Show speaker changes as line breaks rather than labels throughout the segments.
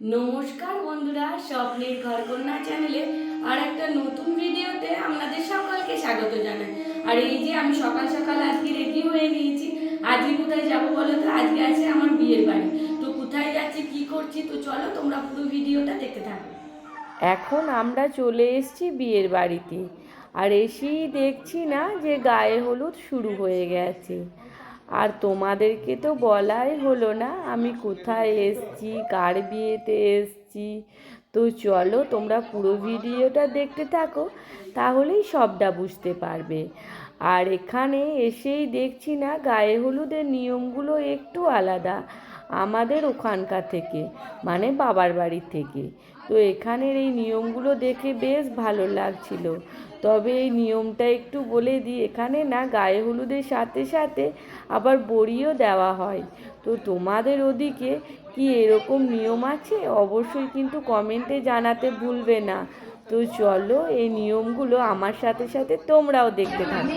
নমস্কার বন্ধুরা, স্বপ্নের ঘরকন্যা চ্যানেলে আর একটা নতুন ভিডিওতে আপনাদের সকলকে স্বাগত জানাই। আর এই যে আমি সকাল সকাল আজকে রেডি হয়ে নিয়েছি, আজকে কোথায় যাব বলো তো? আজকে আছে আমার বিয়ের বাড়ি। তো কোথায় যাচ্ছি, কি করছি? তো চলো তোমরা পুরো ভিডিওটা দেখতে থাকো।
এখন আমরা চলে এসেছি বিয়ের বাড়িতে। আর এসেই দেখছি না যে গায়ে হলুদ শুরু হয়ে গেছে। আর তোমাদেরকে তো বলাই হলো না, আমি কোথায় এসছি, কার বিয়েতে এসছি? তো চলো তোমরা পুরো ভিডিওটা দেখতে থাকো, তাহলেই সবটা বুঝতে পারবে। আর এখানে এসেই দেখছি না, গায়ে হলুদের নিয়মগুলো একটু আলাদা, আমাদের ওখানকার থেকে মানে বাবার বাড়ির থেকে। তো এখানের এই নিয়মগুলো দেখে বেশ ভালো লাগছিল। তবে এই নিয়মটা একটু বলে দিই, এখানে না গায়ে হলুদের সাথে সাথে আবার বড়িও দেওয়া হয়। তো তোমাদের ওদিকে কি এরকম নিয়ম আছে? অবশ্যই কিন্তু কমেন্টে জানাতে ভুলবে না। তো চলো এই নিয়মগুলো আমার সাথে সাথে তোমরাও দেখতে থাকো।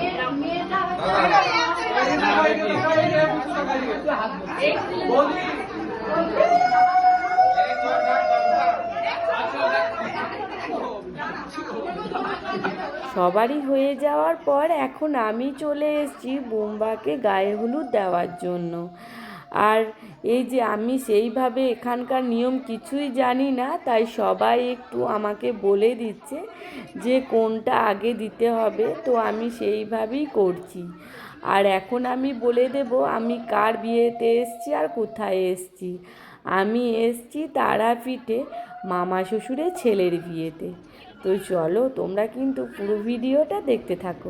সবারই হয়ে যাওয়ার পর এখন আমি চলে এসেছি বোম্বাকে গায়ে হলুদ দেওয়ার জন্য। আর এই যে আমি সেইভাবে এখানকার নিয়ম কিছুই জানি না, তাই সবাই একটু আমাকে বলে দিচ্ছে যে কোনটা আগে দিতে হবে, তো আমি সেইভাবেই করছি। আর এখন আমি বলে দেব আমি কার বিয়েতে এসছি আর কোথায় এসছি। আমি এসছি তারাপীঠে মামা শ্বশুরের ছেলের বিয়েতে। তো চলো তোমরা কিন্তু পুরো ভিডিওটা দেখতে থাকো।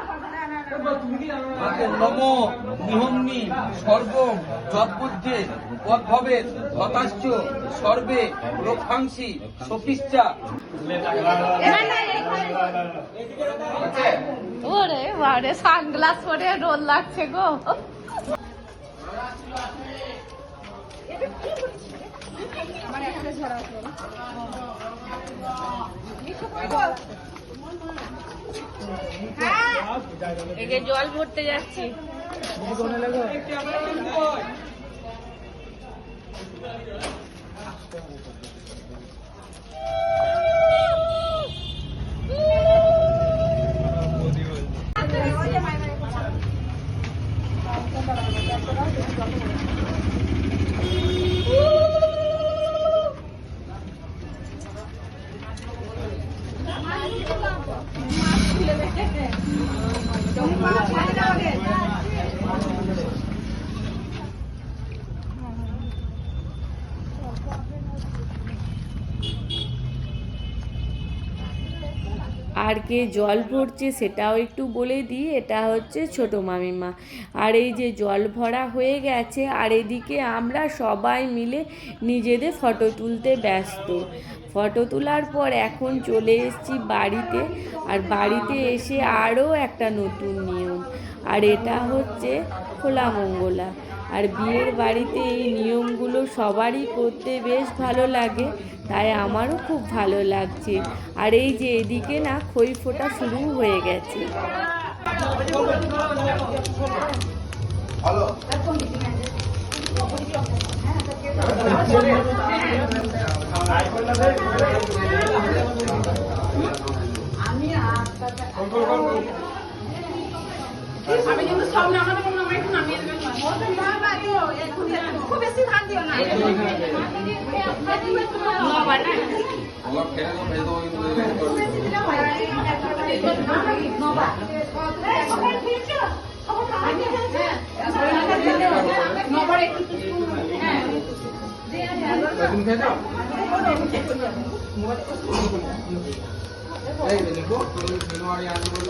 নম নিহম্নি সর্ব যদ্বুদ্ধে পদ্ভবে হতাশ্চ সর্বে রক্ষাংশি সপিশ্চা
ওরে বারে সানগ্লাস পরে রোল লাগছে গো।
একে জল ভরতে যাচ্ছি। আর কে জল ভরছে সেটাও একটু বলে দিই, এটা হচ্ছে ছোট মামিমা। আর এই যে জল ভরা হয়ে গেছে, আর এদিকে আমরা সবাই মিলে নিজেদের ফটো তুলতে ব্যস্ত। ফটো তোলার পর এখন চলে এসেছি বাড়িতে, আর বাড়িতে এসে আরও একটা নতুন নিয়ম, আর এটা হচ্ছে খোলা মঙ্গলা। আর বিয়ের বাড়িতে এই নিয়মগুলো সবারই করতে বেশ ভালো লাগে, তাই আমারও খুব ভালো লাগছে। আর এই যে এদিকে না খই ফোটা শুরু হয়ে গেছে।
আমি কিন্তু সামনে আমার ফেলে তো ফেলে দেবো কিন্তু এই যে দেখো তুমি মিনুয়ারি আনতে বলল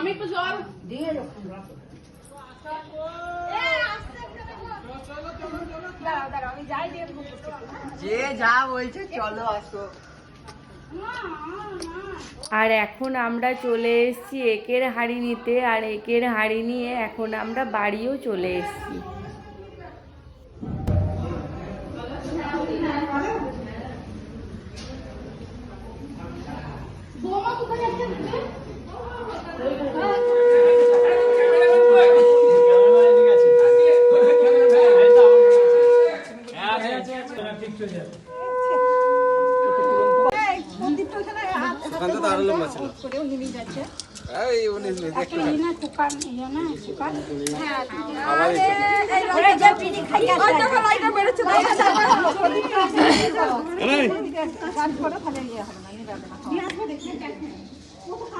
আমি যাই দিয়ে
যে যা বলছে চলো আসো।
আর এখন আমরা চলে এসেছি একের হাড়ি নিতে, আর একের হাড়ি নিয়ে এখন আমরা বাড়িও চলে এসেছি।
এই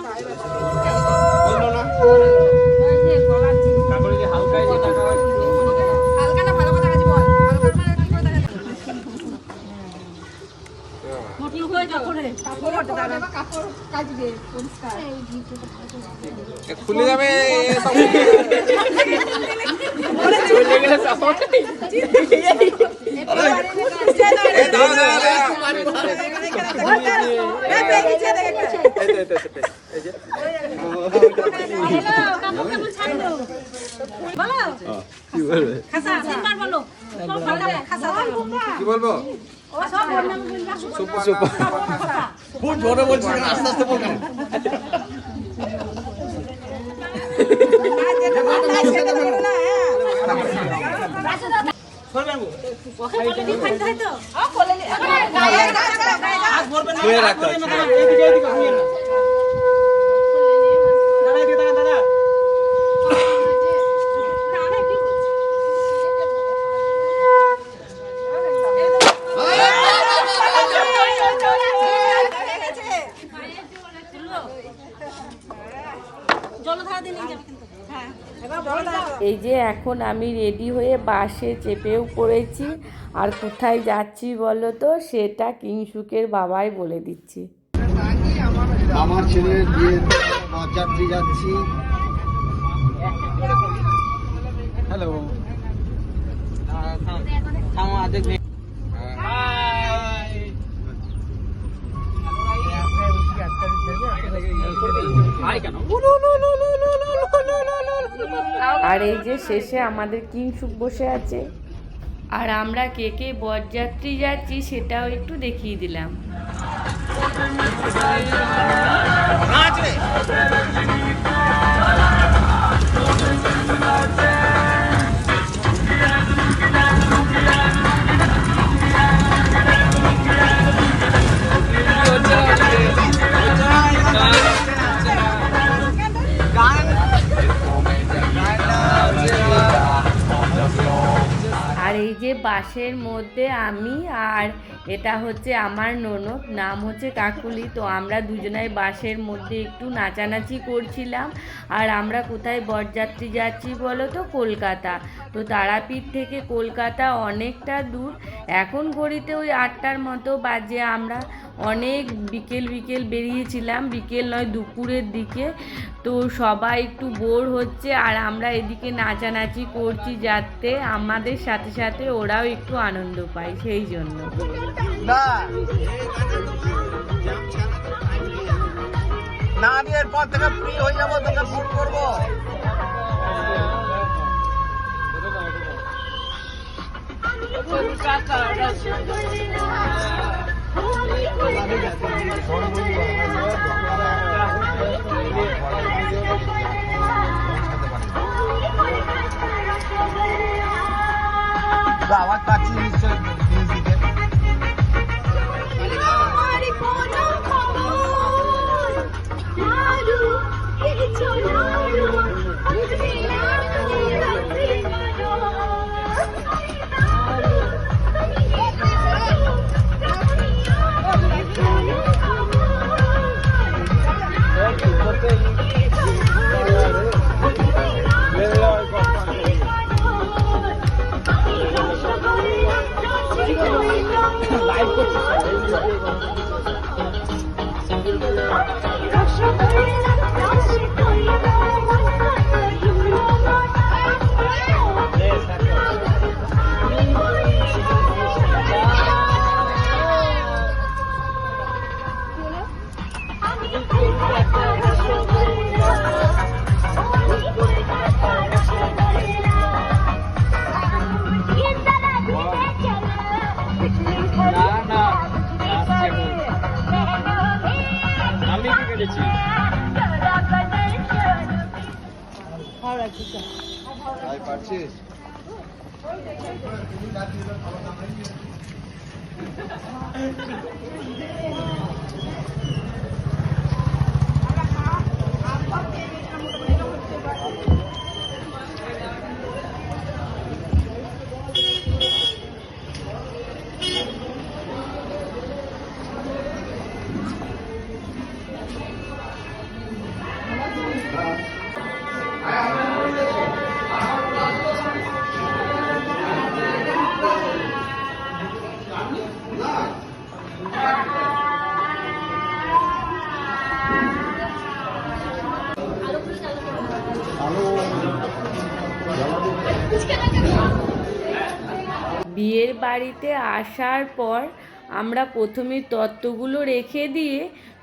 ভালো খুলে যাবে সব চলে গেলে চাপড় এই বলছি আস্তে আস্তে বলবেন। সুপার রাখতে হচ্ছে
এই যে এখন আমি রেডি হয়ে বাসে চেপেও পড়েছি। আর কোথায় যাচ্ছি বলো তো? সেটা কিংসুকের বাবাই বলে দিচ্ছি।
আমার ছেলের বিয়ে যাচ্ছি।
হ্যালো
আর এই যে শেষে আমাদের কিংসুক বসে আছে। আর আমরা কে কে বরযাত্রী যাচ্ছি সেটাও একটু দেখিয়ে দিলাম। এই যে বাসের মধ্যে আমি আর এটা হচ্ছে আমার ননদ, নাম হচ্ছে কাকুলি। তো আমরা দুজনাই বাসের মধ্যে একটু নাচানাচি করছিলাম। আর আমরা কোথায় বরযাত্রী যাচ্ছি বলো তো? কলকাতা। তো তারাপীঠ থেকে কলকাতা অনেকটা দূর। এখন ঘড়িতে ওই আটটার মতো বাজে আমরা। অনেক বিকেল বিকেল বেরিয়েছিলাম। বিকেল নয় দুপুরের দিকে। তো সবাই একটু বোর হচ্ছে আর আমরা এদিকে নাচানাচি করছি যাতে আমাদের সাথে সাথে ওরাও একটু আনন্দ পায় সেই জন্য।
না। আমি এরপর থেকে ফ্রি হয়ে যাব তোকে ফোন করব। Bawa
বিয়ের বাড়িতে আসার পর আমরা প্রথমে তত্ত্বগুলো রেখে দিয়ে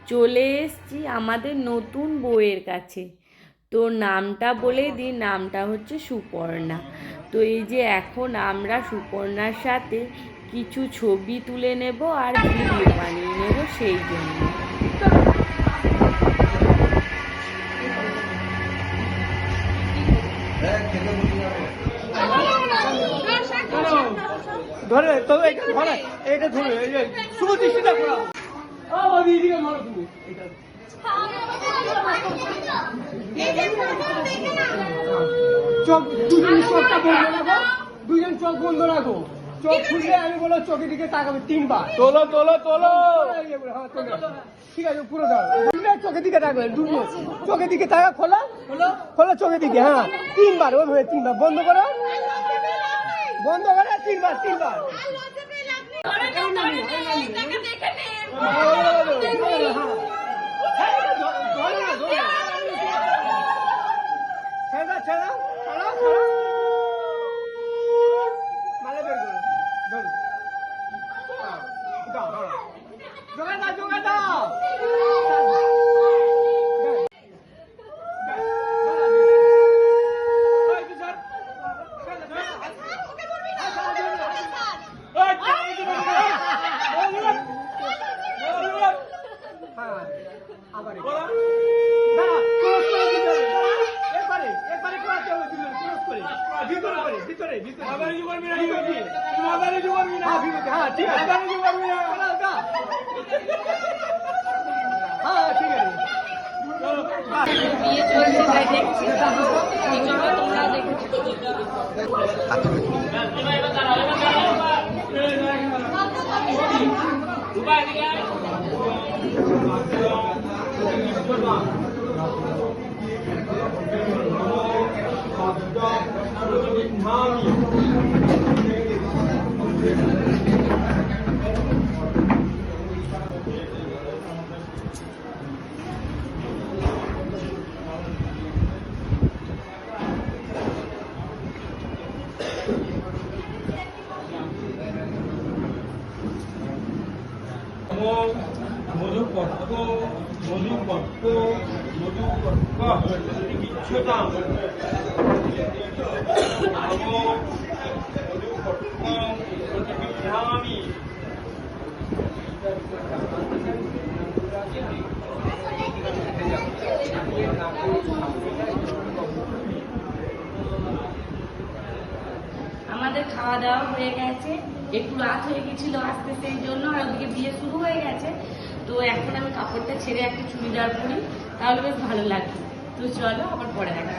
চলে এসেছি আমাদের নতুন বউয়ের কাছে। তো নামটা বলে দিই, নামটা হচ্ছে সুপর্ণা। তো এই যে এখন আমরা সুপর্ণার সাথে কিছু ছবি তুলে নেব আর ভিডিও বানিয়ে নেব সেই জন্য।
ধরে তো এটা ধরে এটা ধরে এই যে শুভ দৃষ্টিটা করা ও বাবু এদিকে মারো তুমি। এটা চোখ দুজন চোখটা বন্ধ রাখো। দুজন চোখ বন্ধ রাখো। চোখ খুললে আমি বলো চোখের দিকে তাকাবে তিনবার। তোলো তোলো তোলো। ঠিক আছে পুরো দাও চোখের দিকে তাকাবে দুজন চোখের দিকে তাকা খোলা। খোলা খোলো চোখের দিকে হ্যাঁ। তিনবার ওইভাবে তিনবার। বন্ধ করো। বন্ধ করো, তিনবার তিনবার। ছেড়ে ছেড়ে ছাড়া ছাড়া মালা ধরো। দাও দাও জোগা দাও জোগা দাও হ্যাঁ আবার না ক্রস করে দিতে হবে একবারে একবারে করাতে হবে তুমি ক্রস করে ভিতরে করে ভিতরে ভিতরে আবার কি করবি না তুমি আবার কি করবি না হ্যাঁ ভিতরে হ্যাঁ ঠিক আছে আবার কি করবি না হ্যাঁ ঠিক আছে
বিয়ে চলছে তাই দেখছি ভিডিওটা তোমরা দেখো
মধুপত্র মধুপত্র মধুপত্র বিচ্ছুতাম মধুপত্র
আমাদের খাওয়া দাওয়া হয়ে গেছে। একটু রাত হয়ে গেছিল আসতে সেই জন্য, আর ওদিকে বিয়ে শুরু হয়ে গেছে। তো এখন আমি কাপড়টা ছেড়ে একটা চুড়িদার পরি, তাহলে বেশ ভালো লাগবে। তো চলো, আবার পরে দেখা।